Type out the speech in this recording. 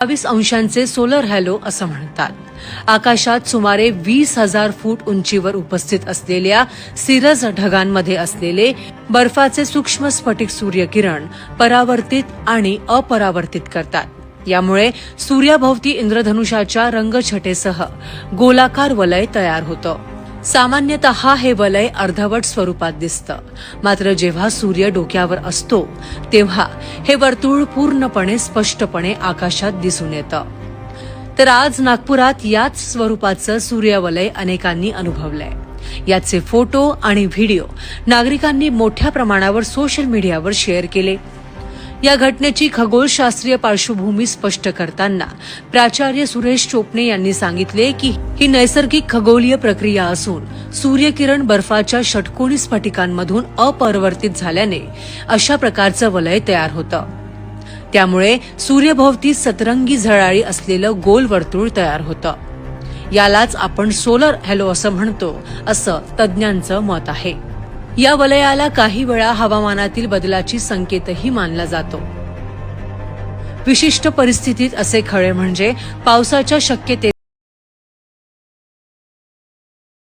बावीस अंशांचे solar hello असं म्हणतात. आकाशात सुमारे वीस हजार फूट उंचीवर उपस्थित असलेल्या सिरज ढगांमध्ये असलेले बर्फाचे सूक्ष्म स्फटिक सूर्यकिरण परावर्तित आणि अपरावर्तित करतात. यामुळे सूर्याभोवती इंद्रधनुषाच्या रंगछटेसह गोलाकार वलय तयार होतं. सामान्यतः हे वलय अर्धवट स्वरूपात दिसतं. मात्र जेव्हा सूर्य डोक्यावर असतो तेव्हा हे वर्तुळ पूर्णपणे स्पष्टपणे आकाशात दिसून येतं. तर आज नागपुरात याच स्वरूपाचं सूर्यवलय अनेकांनी अनुभवलंय. याचे फोटो आणि व्हिडिओ नागरिकांनी मोठ्या प्रमाणावर सोशल मीडियावर शेअर केले. या घटनेची खगोलशास्त्रीय पार्श्वभूमी स्पष्ट करताना प्राचार्य सुरेश चोपणे यांनी सांगितले की ही नैसर्गिक खगोलीय प्रक्रिया असून सूर्यकिरण बर्फाच्या षटकोनी स्फटिकांमधून अपरिवर्तित झाल्याने अशा प्रकारचं वलय तयार होतं. त्यामुळे सूर्यभोवती सतरंगी झळाळी असलेलं गोल वर्तुळ तयार होतं. यालाच आपण सोलर हॅलो असं म्हणतो असं तज्ज्ञांचं मत आहे. या वलयाला काही वेळा हवामानातील बदलाची संकेतही मानला जातो. विशिष्ट परिस्थितीत असे खळे म्हणजे पावसाच्या शक्यते